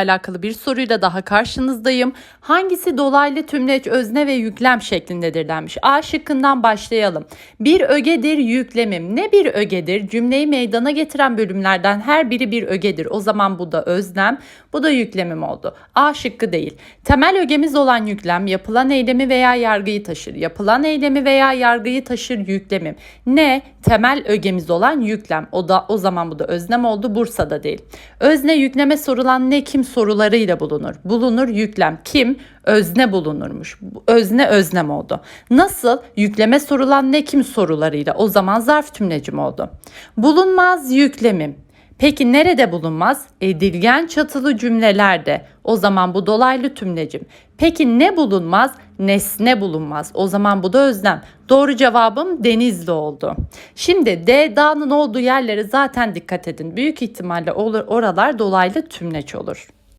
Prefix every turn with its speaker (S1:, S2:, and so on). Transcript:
S1: alakalı bir soruyla daha karşınızdayım. Hangisi dolaylı tümleç özne ve yüklem şeklindedir denmiş. A şıkkından başlayalım. Bir ögedir yüklemim. Ne bir ögedir? Cümleyi meydana getiren bölümlerden her biri bir ögedir. O zaman bu da öznem, bu da yüklemim oldu. A şıkkı değil. Temel ögemiz olan yüklem yapılan eylemi veya yargıyı taşır. Yapılan eylemi veya yargıyı taşır yüklemim. Ne? Temel ögemiz olan yüklem. O da o zaman bu da öznem oldu. Bursa'da değil. Özne yükleme sorulan ne kim sorularıyla bulunur. Bulunur yüklem. Kim? Özne bulunurmuş. Bu Özne öznem oldu. Nasıl? Yükleme sorulan ne kim sorularıyla. O zaman zarf tümlecim oldu. Bulunmaz yüklemim. Peki nerede bulunmaz? Edilgen çatılı cümlelerde. O zaman bu dolaylı tümlecim. Peki ne bulunmaz? Nesne bulunmaz. O zaman bu da özlem. Doğru cevabım Denizli oldu. Şimdi D dağının olduğu yerlere zaten dikkat edin. Büyük ihtimalle oralar dolaylı tümleç olur.